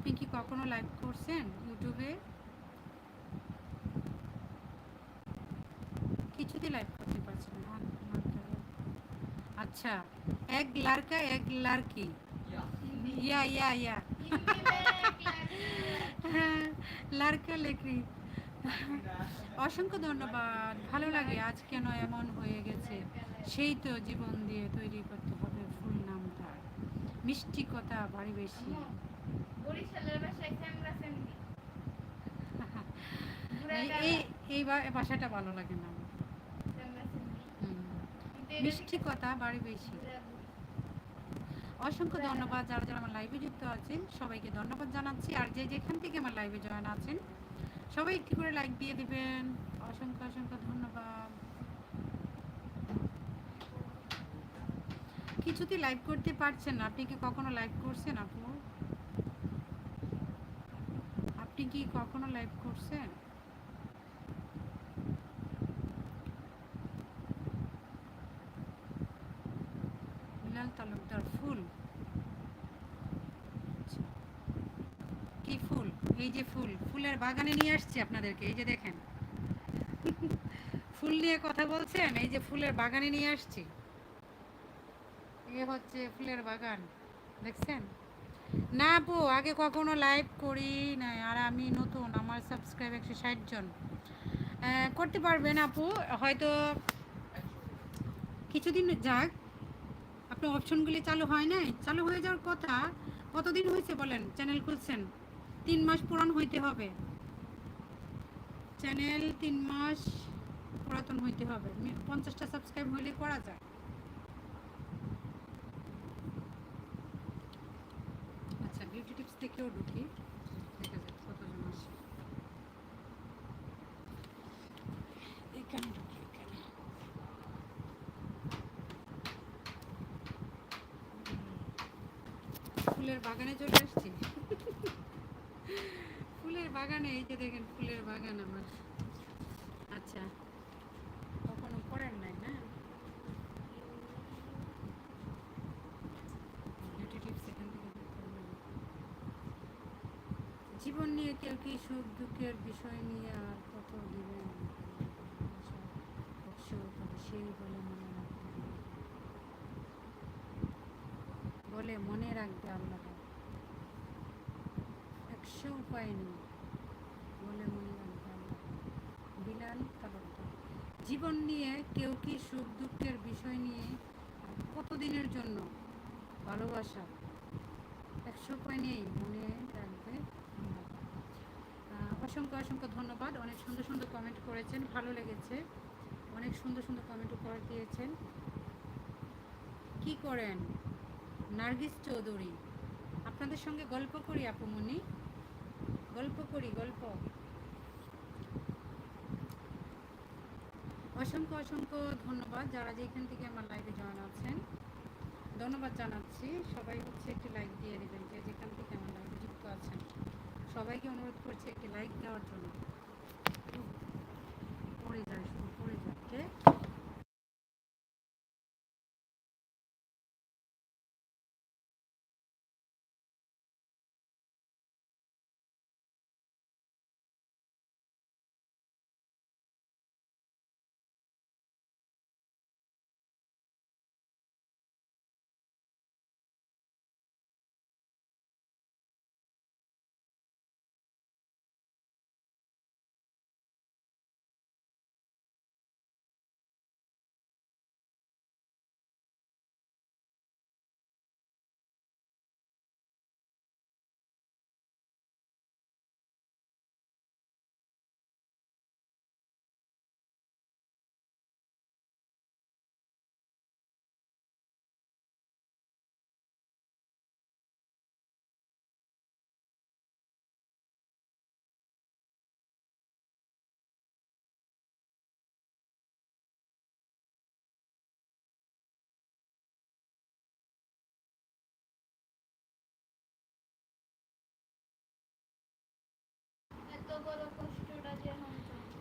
আপনি কি কখনো লাইভ করছেন ইউটিউবে? কিছুতে লাইভ করতে পারছেন না। আচ্ছা এক লাড়কা এক লাড়কি ইয়া ইয়া ইয়া। হ্যাঁ লাড়কা লেকরি অসংখ্য ধন্যবাদ। ভালো লাগে আজ কেন এমন হয়ে গেছে? সেই তো জীবন দিয়ে তৈরি করতে হবে ফুল নামটা। মিষ্টি কথা বাড়ি বেশি। বরিশালের বাসায় স্যামরা স্যামরি এই- এই ভাষাটা ভালো লাগে না মিষ্টি কথা বাড়ি বেশি। অসংখ্য ধন্যবাদ যারা যারা আমার লাইভে যুক্ত আছেন। সবাইকে ধন্যবাদ জানাচ্ছি। আর যে যেখান থেকে আমার লাইভে জয়েন আছেন সবাই একটি করে লাইক দিয়ে দিবেন। অসংখ্য অসংখ্য ধন্যবাদ। কিছুতে লাইভ করতে পারছেন না। আপনি কি কখনো লাইভ করছেন আপু? আপনি কি কখনো লাইভ করছেন? বিলাল তালুকদার ফুল। আচ্ছা। কি ফুল? এই যে ফুল, ফুলের বাগানে নিয়ে আসছি আপনাদেরকে, এই যে দেখেন। ফুল নিয়ে কথা বলছেন, এই যে ফুলের বাগানে নিয়ে আসছি। এ হচ্ছে ফুলের বাগান, দেখছেন? না আপু, আগে কখনো লাইভ করি না আর আমি নতুন, আমার সাবস্ক্রাইব একশো ষাট জন। করতে পারবেন আপু, হয়তো কিছুদিন যাক আপনার অপশনগুলি চালু হয় নাই, চালু হয়ে যাওয়ার কথা, কতদিন হয়েছে বলেন চ্যানেল খুলছেন? তিন মাস পূরণ হইতে হবে। চ্যানেল তিন মাস পুরাতন হইতে হবে, পঞ্চাশটা সাবস্ক্রাইব হইলে করা যায় আচ্ছা থেকেও ঢুকি দেখা যাক কতজন আসে। এখানে ঢুকি এখানে। ফুলের বাগানে চলে আসছি। ফুলের বাগানে, এই যে দেখেন ফুলের বাগান আমার। আচ্ছা কখনো করেন নাই না Beauty tips এখান থেকে দেখতে হবে। জীবন নিয়ে কেউ কি সুখ দুঃখের বিষয় নিয়ে আর কত দিবেন? সেই বলে মনে রাখবে বলে মনে রাখবে আল্লাহ। একশো উপায় নেই, বলে মনে রাখবে আল্লাহ। বিলাল তালুকদার জীবন নিয়ে কেউ কি সুখ দুঃখের বিষয় নিয়ে কতদিনের জন্য ভালোবাসা? একশো উপায় নেই মনে রাখবে অসংখ্য অসংখ্য ধন্যবাদ। অনেক সুন্দর সুন্দর কমেন্ট করেছেন, ভালো লেগেছে। অনেক সুন্দর সুন্দর কমেন্ট উপহার দিয়েছেন। কি করেন? নার্গিস চৌধুরী। আপনাদের সঙ্গে গল্প করি আপুমনি গল্প করি, গল্প। অসংখ্য অসংখ্য ধন্যবাদ যারা যেখান থেকে আমার লাইভে জয়েন আছেন। ধন্যবাদ জানাচ্ছি। সবাই হচ্ছে একটি লাইক দিয়ে দেবেন যেখান থেকে আমার লাইভে যুক্ত আছেন। সবাইকে অনুরোধ করছি একটি লাইক দেওয়ার জন্য।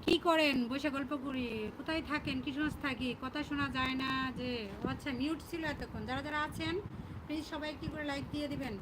কি করেন? বসে গল্প করি। কোথায় থাকেন? কিশোরগঞ্জ থাকি কথা শোনা যায় না যে আচ্ছা মিউট ছিল এতক্ষণ। যারা যারা আছেন প্লিজ সবাই কি করে লাইক দিয়ে দিবেন?